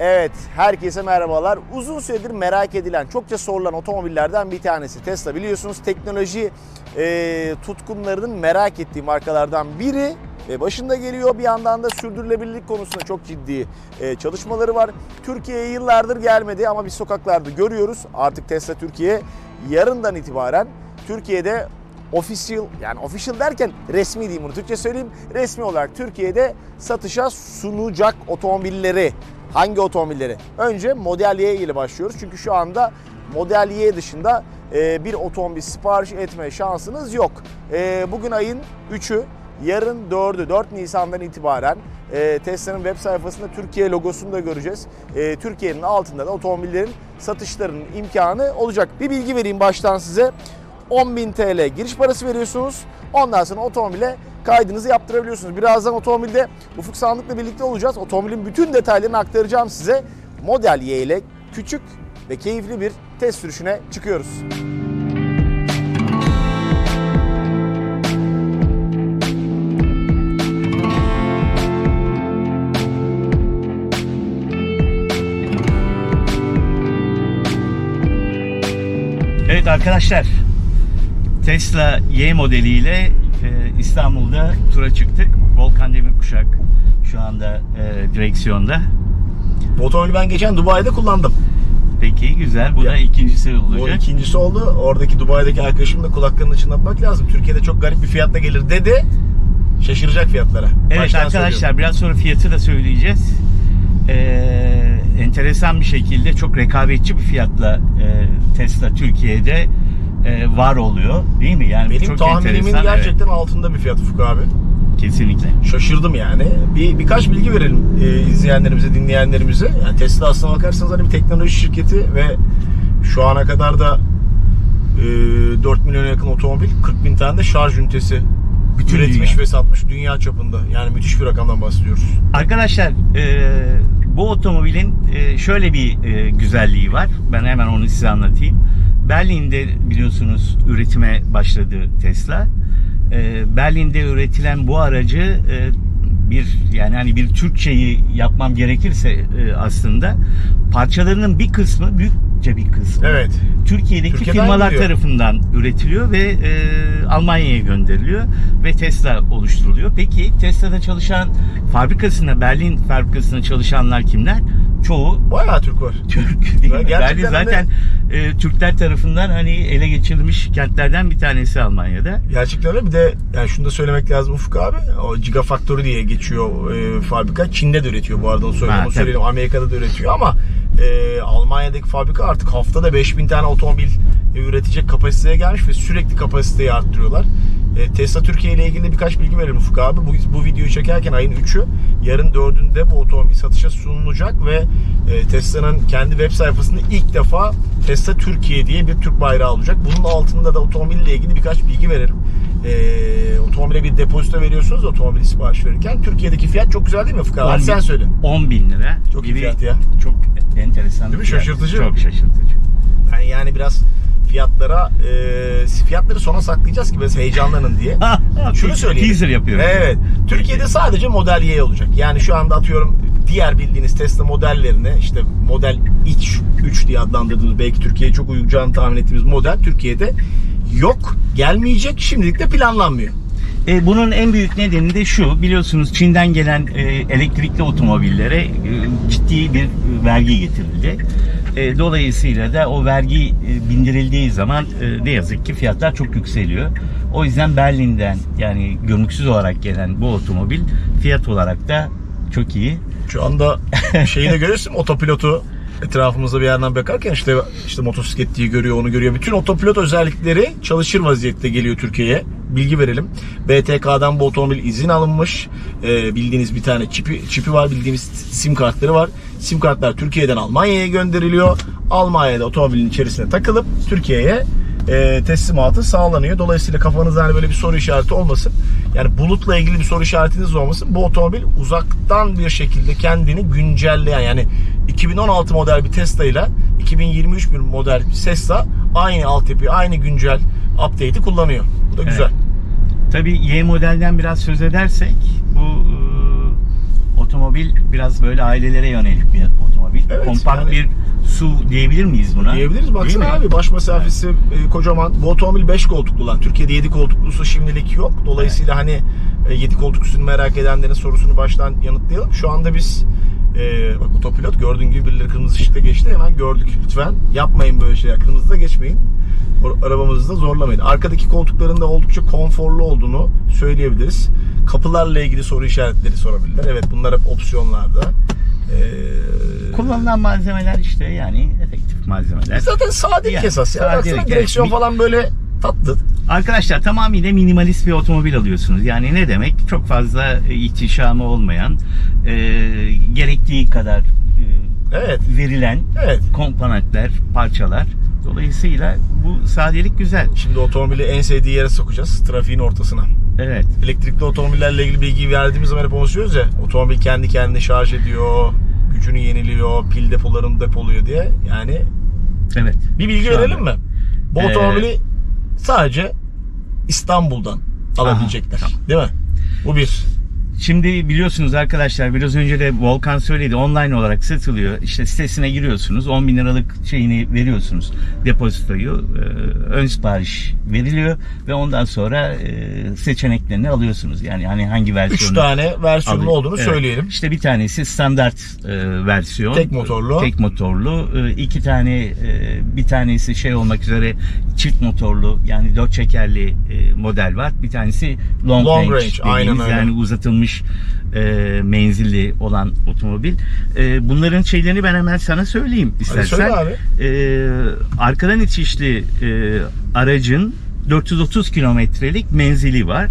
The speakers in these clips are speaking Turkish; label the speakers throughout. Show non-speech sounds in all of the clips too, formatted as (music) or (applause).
Speaker 1: Evet, herkese merhabalar. Uzun süredir merak edilen, çokça sorulan otomobillerden bir tanesi Tesla. Biliyorsunuz teknoloji e, tutkunlarının merak ettiği markalardan biri ve başında geliyor. Bir yandan da sürdürülebilirlik konusunda çok ciddi e, çalışmaları var. Türkiye'ye yıllardır gelmedi ama biz sokaklarda görüyoruz. Artık Tesla Türkiye yarından itibaren Türkiye'de official yani official derken resmi diyeyim bunu Türkçe söyleyeyim. Resmi olarak Türkiye'de satışa sunacak otomobilleri. Hangi otomobilleri? Önce Model Y ile başlıyoruz. Çünkü şu anda Model Y dışında e, bir otomobil sipariş etme şansınız yok. E, bugün ayın 3'ü, yarın 4'ü, 4 Nisan'dan itibaren e, Tesla'nın web sayfasında Türkiye logosunu da göreceğiz. Türkiye'nin altında da otomobillerin satışlarının imkanı olacak. Bir bilgi vereyim baştan size. 10.000 TL giriş parası veriyorsunuz. Ondan sonra otomobile kaydınızı yaptırabiliyorsunuz. Birazdan otomobilde Ufuk Sandık'la birlikte olacağız. Otomobilin bütün detaylarını aktaracağım size. Model Y ile küçük ve keyifli bir test sürüşüne çıkıyoruz.
Speaker 2: Evet arkadaşlar Tesla Y modeliyle İstanbul'da tura çıktık. Volkan Demirkuşak şu anda e, direksiyonda.
Speaker 1: Bu otomobili ben geçen Dubai'de kullandım.
Speaker 2: Peki güzel. Bu da ikincisi
Speaker 1: Bu
Speaker 2: olacak.
Speaker 1: ikincisi oldu. Oradaki Dubai'deki arkadaşımın da kulaklarını çınlatmak lazım. Türkiye'de çok garip bir fiyatla gelir dedi. Şaşıracak fiyatlara.
Speaker 2: Evet
Speaker 1: Baştan
Speaker 2: arkadaşlar
Speaker 1: söylüyorum.
Speaker 2: biraz sonra fiyatı da söyleyeceğiz. Ee, enteresan bir şekilde çok rekabetçi bir fiyatla e, Tesla Türkiye'de e, var oluyor değil mi? Yani
Speaker 1: Benim
Speaker 2: çok
Speaker 1: tahminimin
Speaker 2: enteresan.
Speaker 1: gerçekten altında bir fiyat Ufuk abi.
Speaker 2: Evet, kesinlikle.
Speaker 1: Şaşırdım yani. Bir birkaç bilgi verelim e, izleyenlerimize, dinleyenlerimize. Yani Tesla aslına bakarsanız hani bir teknoloji şirketi ve şu ana kadar da e, 4 milyona yakın otomobil, 40 bin tane de şarj ünitesi
Speaker 2: Bütün
Speaker 1: üretmiş
Speaker 2: dünya.
Speaker 1: ve satmış dünya çapında. Yani müthiş bir rakamdan bahsediyoruz.
Speaker 2: Arkadaşlar e, bu otomobilin e, şöyle bir e, güzelliği var. Ben hemen onu size anlatayım. Berlin'de biliyorsunuz üretime başladı Tesla. E, Berlin'de üretilen bu aracı e, bir yani hani bir Türkçeyi yapmam gerekirse e, aslında parçalarının bir kısmı büyükçe bir kısmı
Speaker 1: Evet.
Speaker 2: Türkiye'deki
Speaker 1: Türkiye'den
Speaker 2: firmalar
Speaker 1: gidiyor.
Speaker 2: tarafından üretiliyor ve e, Almanya'ya gönderiliyor ve Tesla oluşturuluyor. Peki Tesla'da çalışan fabrikasında Berlin fabrikasında çalışanlar kimler? Çoğu
Speaker 1: Bayağı Türk var. (laughs)
Speaker 2: Türk değil mi? Berlin zaten e, Türkler tarafından hani ele geçirilmiş kentlerden bir tanesi Almanya'da.
Speaker 1: Gerçekten öyle. Bir de yani şunu da söylemek lazım Ufuk abi. O Gigafactory diye geçiyor e, fabrika. Çin'de de üretiyor bu arada onu söyleyeyim.
Speaker 2: Ha,
Speaker 1: Onu
Speaker 2: tabii.
Speaker 1: söyleyelim. Amerika'da da üretiyor ama e, Almanya'daki fabrika artık haftada 5000 tane otomobil e, üretecek kapasiteye gelmiş ve sürekli kapasiteyi arttırıyorlar. E, Tesla Türkiye ile ilgili birkaç bilgi verelim Ufuk abi. Bu, bu videoyu çekerken ayın 3'ü yarın 4'ünde bu otomobil satışa sunulacak ve e, Tesla'nın kendi web sayfasında ilk defa Tesla Türkiye diye bir Türk bayrağı olacak. Bunun altında da otomobille ilgili birkaç bilgi verelim. E, otomobile bir depozito veriyorsunuz otomobili sipariş verirken. Türkiye'deki fiyat çok güzel değil mi abi? Hadi sen söyle.
Speaker 2: 10 bin lira.
Speaker 1: Çok iyi fiyat ya.
Speaker 2: Çok enteresan.
Speaker 1: Değil mi?
Speaker 2: fiyat.
Speaker 1: Şaşırtıcı.
Speaker 2: Çok şaşırtıcı.
Speaker 1: Ben yani biraz fiyatlara e, fiyatları sona saklayacağız ki biraz heyecanlanın diye. (laughs) Şunu söyleyeyim.
Speaker 2: Teaser yapıyoruz.
Speaker 1: Evet. Türkiye'de sadece Model Y olacak. Yani şu anda atıyorum diğer bildiğiniz Tesla modellerini işte Model X 3 diye adlandırdığımız belki Türkiye'ye çok uyacağını tahmin ettiğimiz model Türkiye'de yok. Gelmeyecek. Şimdilik de planlanmıyor.
Speaker 2: E, bunun en büyük nedeni de şu. Biliyorsunuz Çin'den gelen e, elektrikli otomobillere e, ciddi bir vergi getirildi. E, dolayısıyla da o vergi e, bindirildiği zaman e, ne yazık ki fiyatlar çok yükseliyor. O yüzden Berlin'den yani görünüksüz olarak gelen bu otomobil fiyat olarak da çok iyi.
Speaker 1: Şu anda (laughs) şeyi de görüyorsun otopilotu etrafımızda bir yerden bakarken işte işte motosikletliği görüyor, onu görüyor. Bütün otopilot özellikleri çalışır vaziyette geliyor Türkiye'ye. Bilgi verelim. BTK'dan bu otomobil izin alınmış. Ee, bildiğiniz bir tane çipi, çipi var. Bildiğimiz sim kartları var. Sim kartlar Türkiye'den Almanya'ya gönderiliyor. Almanya'da otomobilin içerisine takılıp Türkiye'ye e, teslimatı sağlanıyor. Dolayısıyla kafanızda hani böyle bir soru işareti olmasın. Yani bulutla ilgili bir soru işaretiniz olmasın. Bu otomobil uzaktan bir şekilde kendini güncelleyen yani 2016 model bir Tesla ile 2023 bir model bir Tesla aynı altyapıyı, aynı güncel update'i kullanıyor. Bu da
Speaker 2: Evet.
Speaker 1: güzel.
Speaker 2: Tabii Y modelden biraz söz edersek bu e, otomobil biraz böyle ailelere yönelik bir otomobil. kompakt
Speaker 1: Yani-
Speaker 2: bir su diyebilir miyiz buna?
Speaker 1: Diyebiliriz. Baksana abi baş mesafesi e, kocaman. Bu otomobil 5 koltuklu lan. Türkiye'de 7 koltuklusu şimdilik yok. Dolayısıyla hani 7 koltuklusunu merak edenlerin sorusunu baştan yanıtlayalım. Şu anda biz e, bak otopilot gördüğün gibi birileri kırmızı ışıkta geçti. Hemen gördük. Lütfen yapmayın böyle şeyler. Kırmızıda geçmeyin. Arabamızı da zorlamayın. Arkadaki koltukların da oldukça konforlu olduğunu söyleyebiliriz. Kapılarla ilgili soru işaretleri sorabilirler. Evet bunlar hep opsiyonlarda. Ee,
Speaker 2: Kullanılan malzemeler işte yani efektif malzemeler.
Speaker 1: Zaten sadelik
Speaker 2: Yani,
Speaker 1: esas ya. Baksana direksiyon
Speaker 2: Mi-
Speaker 1: falan böyle tatlı.
Speaker 2: Arkadaşlar tamamıyla minimalist bir otomobil alıyorsunuz. Yani ne demek? Çok fazla e, ihtişamı olmayan, e, gerektiği kadar e,
Speaker 1: Evet.
Speaker 2: verilen
Speaker 1: Evet.
Speaker 2: komponentler, parçalar. Dolayısıyla bu sadelik güzel.
Speaker 1: Şimdi otomobili en sevdiği yere sokacağız. Trafiğin ortasına.
Speaker 2: Evet.
Speaker 1: Elektrikli otomobillerle ilgili bilgiyi verdiğimiz zaman hep onu söylüyoruz ya. Otomobil kendi kendine şarj ediyor. Gücünü yeniliyor. Pil depolarını depoluyor diye. Yani
Speaker 2: Evet.
Speaker 1: bir bilgi
Speaker 2: Şu
Speaker 1: verelim
Speaker 2: anda.
Speaker 1: mi? Bu
Speaker 2: Ee,
Speaker 1: otomobili sadece İstanbul'dan alabilecekler.
Speaker 2: tamam.
Speaker 1: Değil mi? Bu bir.
Speaker 2: Şimdi biliyorsunuz arkadaşlar biraz önce de Volkan söyledi online olarak satılıyor. İşte sitesine giriyorsunuz 10 bin liralık şeyini veriyorsunuz depozitoyu e, ön sipariş veriliyor ve ondan sonra e, seçeneklerini alıyorsunuz. Yani hani hangi versiyonu
Speaker 1: 3 tane versiyonun olduğunu
Speaker 2: Evet.
Speaker 1: söyleyelim.
Speaker 2: İşte bir tanesi standart e, versiyon.
Speaker 1: Tek motorlu.
Speaker 2: Tek motorlu. E, iki tane e, bir tanesi şey olmak üzere çift motorlu yani dört çekerli e, model var. Bir tanesi long,
Speaker 1: Long
Speaker 2: range,
Speaker 1: range, aynen
Speaker 2: dediğimiz,
Speaker 1: öyle.
Speaker 2: yani uzatılmış e, menzilli olan otomobil. E, bunların şeylerini ben hemen sana söyleyeyim istersen.
Speaker 1: söyle abi.
Speaker 2: E, arkadan itişli e, aracın 430 kilometrelik menzili var.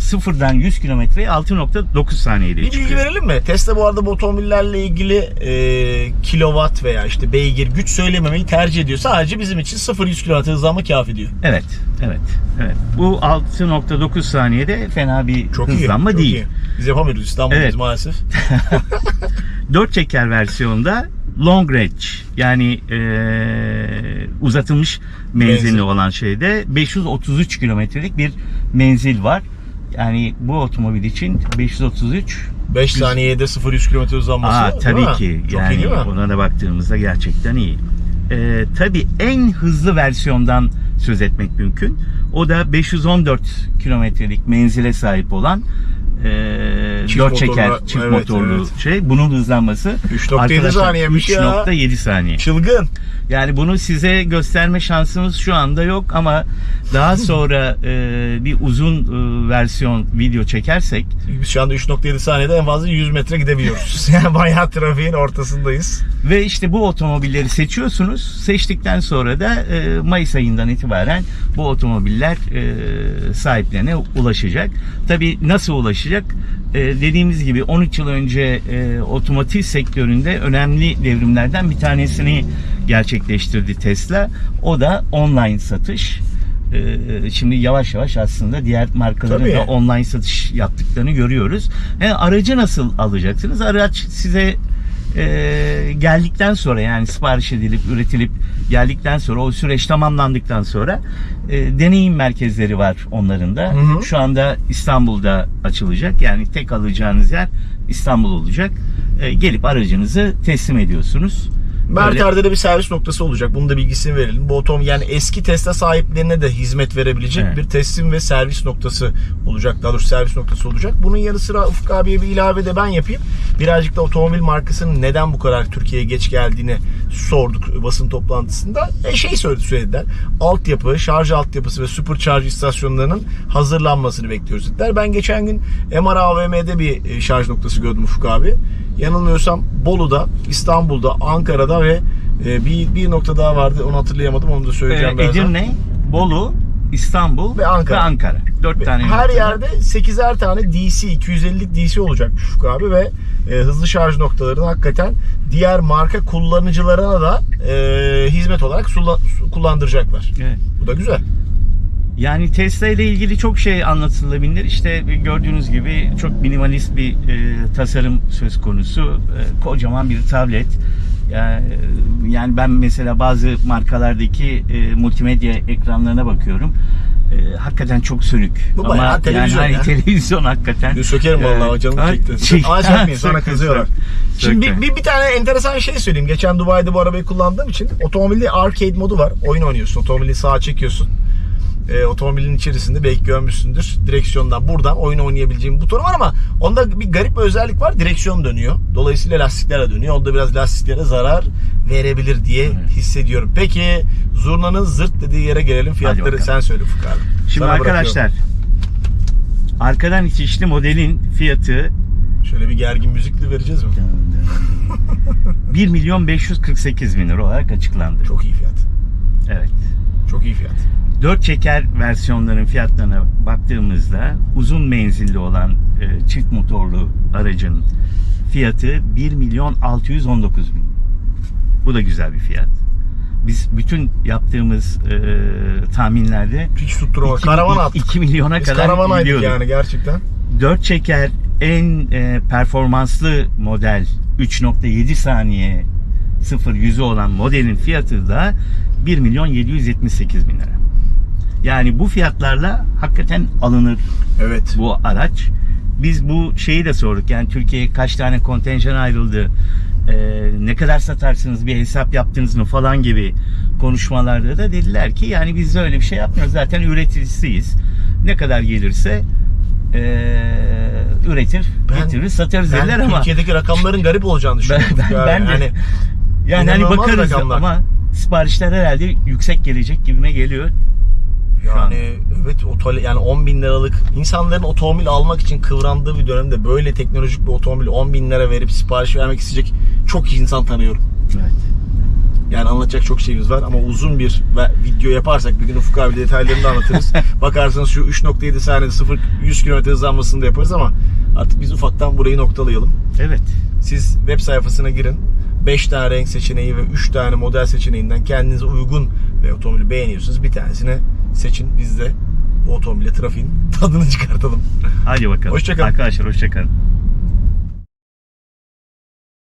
Speaker 2: Sıfırdan 100 kilometreye 6.9 saniyede
Speaker 1: Bir bilgi
Speaker 2: çıkıyor.
Speaker 1: verelim mi? Tesla bu arada bu otomobillerle ilgili e, kilowatt veya işte beygir güç söylememeyi tercih ediyor. Sadece bizim için 0-100 km hızlanma kafi diyor.
Speaker 2: Evet, evet, evet. Bu 6.9 saniyede fena bir
Speaker 1: Çok
Speaker 2: hızlanma
Speaker 1: iyi. çok
Speaker 2: değil.
Speaker 1: iyi. Biz yapamıyoruz İstanbul'dayız
Speaker 2: Evet.
Speaker 1: maalesef. (laughs)
Speaker 2: 4 çeker versiyonda long range yani e, uzatılmış menzilli
Speaker 1: Menzil.
Speaker 2: olan şeyde 533 kilometrelik bir menzil var. Yani bu otomobil için 533
Speaker 1: 5 saniyede 0-100 km hızlanması.
Speaker 2: Aa, tabii
Speaker 1: mi?
Speaker 2: ki.
Speaker 1: Çok
Speaker 2: yani
Speaker 1: iyi değil mi?
Speaker 2: ona da baktığımızda gerçekten iyi. Ee, tabii en hızlı versiyondan söz etmek mümkün. O da 514 kilometrelik menzile sahip olan e,
Speaker 1: Çift
Speaker 2: 4 çeker
Speaker 1: motorlu,
Speaker 2: çift
Speaker 1: evet,
Speaker 2: motorlu
Speaker 1: evet.
Speaker 2: şey. Bunun hızlanması
Speaker 1: 3.7
Speaker 2: arkadaşlar,
Speaker 1: saniyemiş ya.
Speaker 2: 3.7 saniye.
Speaker 1: Çılgın.
Speaker 2: Yani bunu size gösterme şansımız şu anda yok ama daha (laughs) sonra e, bir uzun e, versiyon video çekersek
Speaker 1: Biz şu anda 3.7 saniyede en fazla 100 metre gidebiliyoruz. (laughs) yani bayağı trafiğin ortasındayız.
Speaker 2: Ve işte bu otomobilleri seçiyorsunuz. Seçtikten sonra da e, Mayıs ayından itibaren bu otomobiller e, sahiplerine ulaşacak. Tabii nasıl ulaşacak? E, dediğimiz gibi 13 yıl önce e, otomotiv sektöründe önemli devrimlerden bir tanesini gerçekleştirdi Tesla. O da online satış. E, Şimdi yavaş yavaş aslında diğer markaların
Speaker 1: Tabii.
Speaker 2: da online satış yaptıklarını görüyoruz. E, aracı nasıl alacaksınız? Araç size e, geldikten sonra yani sipariş edilip üretilip geldikten sonra o süreç tamamlandıktan sonra e, deneyim merkezleri var onların da.
Speaker 1: Hı hı.
Speaker 2: Şu anda İstanbul'da açılacak. Yani tek alacağınız yer İstanbul olacak. E, gelip aracınızı teslim ediyorsunuz.
Speaker 1: Merter'de de bir servis noktası olacak. Bunun da bilgisini verelim. Bu otom yani eski Tesla sahiplerine de hizmet verebilecek
Speaker 2: Evet.
Speaker 1: bir teslim ve servis noktası olacak. Daha doğrusu servis noktası olacak. Bunun yanı sıra Ufuk abiye bir ilave de ben yapayım. Birazcık da otomobil markasının neden bu kadar Türkiye'ye geç geldiğini sorduk basın toplantısında. E şey söyledi söylediler. Altyapı, şarj altyapısı ve supercharge istasyonlarının hazırlanmasını bekliyoruz dediler. Ben geçen gün MR AVM'de bir e, şarj noktası gördüm Ufuk abi. Yanılmıyorsam Bolu'da, İstanbul'da, Ankara'da ve e, bir, bir nokta daha vardı. Onu hatırlayamadım. Onu da söyleyeceğim birazdan.
Speaker 2: Edirne, Bolu, İstanbul
Speaker 1: Ve Ankara.
Speaker 2: Dört tane
Speaker 1: Her
Speaker 2: noktada.
Speaker 1: yerde 8'er tane DC, 250'lik DC olacakmış Ufuk abi ve e, hızlı şarj noktalarını hakikaten diğer marka kullanıcılarına da e, hizmet olarak sula- su- kullandıracaklar.
Speaker 2: Evet.
Speaker 1: Bu da güzel.
Speaker 2: Yani Tesla ile ilgili çok şey anlatılabilir. İşte gördüğünüz gibi çok minimalist bir e, tasarım söz konusu. E, kocaman bir tablet. Yani, yani ben mesela bazı markalardaki e, multimedya ekranlarına bakıyorum. e, hakikaten çok sönük.
Speaker 1: Bu
Speaker 2: Ama
Speaker 1: bayağı
Speaker 2: yani
Speaker 1: televizyon
Speaker 2: hani
Speaker 1: ya. (laughs)
Speaker 2: televizyon hakikaten.
Speaker 1: Bir sökerim vallahi canım
Speaker 2: ha,
Speaker 1: çekti.
Speaker 2: şey-
Speaker 1: Ama sökmeyin (laughs) sonra kızıyorlar. Şimdi bir, bir, bir tane enteresan şey söyleyeyim. Geçen Dubai'de bu arabayı kullandığım için otomobilde arcade modu var. Oyun oynuyorsun. Otomobili sağa çekiyorsun. Ee, otomobilin içerisinde belki görmüşsündür. Direksiyondan buradan oyun oynayabileceğim buton var ama onda bir garip bir özellik var. Direksiyon dönüyor. Dolayısıyla lastiklere dönüyor. Onda biraz lastiklere zarar verebilir diye
Speaker 2: Evet.
Speaker 1: hissediyorum. Peki zurnanın zırt dediği yere gelelim. Fiyatları sen söyle abi.
Speaker 2: Şimdi
Speaker 1: Sana
Speaker 2: arkadaşlar arkadan itişli modelin fiyatı
Speaker 1: bırakıyorum. Şöyle bir gergin müzikli vereceğiz mi?
Speaker 2: 1 milyon 548 bin lira olarak açıklandı.
Speaker 1: Çok iyi fiyat.
Speaker 2: Evet.
Speaker 1: Çok iyi fiyat.
Speaker 2: 4 çeker versiyonların fiyatlarına baktığımızda uzun menzilli olan e, çift motorlu aracın fiyatı 1 milyon 619 bin. Bu da güzel bir fiyat. Biz bütün yaptığımız e, tahminlerde
Speaker 1: Hiç tutturma.
Speaker 2: 2,
Speaker 1: Karavan attık.
Speaker 2: 2 milyona
Speaker 1: Biz
Speaker 2: kadar gidiyorduk.
Speaker 1: yani gerçekten.
Speaker 2: 4 çeker en e, performanslı model 3.7 saniye 0 yüzü olan modelin fiyatı da 1 milyon 778 bin lira. Yani bu fiyatlarla hakikaten alınır
Speaker 1: Evet.
Speaker 2: bu araç. Biz bu şeyi de sorduk. Yani Türkiye'ye kaç tane kontenjan ayrıldı? e, ne kadar satarsınız bir hesap yaptınız mı falan gibi konuşmalarda da dediler ki yani biz öyle bir şey yapmıyoruz. Zaten üreticisiyiz. Ne kadar gelirse e, üretir,
Speaker 1: Ben-
Speaker 2: getirir, satarız
Speaker 1: Ben
Speaker 2: dediler ama
Speaker 1: Türkiye'deki rakamların garip olacağını
Speaker 2: ben,
Speaker 1: düşünüyorum.
Speaker 2: ben, ben de
Speaker 1: yani,
Speaker 2: yani hani bakarız
Speaker 1: rakamlar.
Speaker 2: ama siparişler herhalde yüksek gelecek gibime geliyor.
Speaker 1: Yani evet otole yani 10 bin liralık insanların otomobil almak için kıvrandığı bir dönemde böyle teknolojik bir otomobil 10 bin lira verip sipariş vermek isteyecek çok insan tanıyorum.
Speaker 2: Evet.
Speaker 1: Yani anlatacak çok şeyimiz var ama uzun bir video yaparsak bir gün Ufuk abi detaylarını da anlatırız. (laughs) Bakarsanız şu 3.7 saniyede 0 100 km hızlanmasını da yaparız ama artık biz ufaktan burayı noktalayalım.
Speaker 2: Evet.
Speaker 1: Siz web sayfasına girin. 5 tane renk seçeneği ve 3 tane model seçeneğinden kendinize uygun ve otomobili beğeniyorsunuz. Bir tanesini seçin. Biz de bu otomobile trafiğin tadını (laughs) çıkartalım.
Speaker 2: Hadi bakalım.
Speaker 1: Hoşça kalın.
Speaker 2: Arkadaşlar hoşçakalın.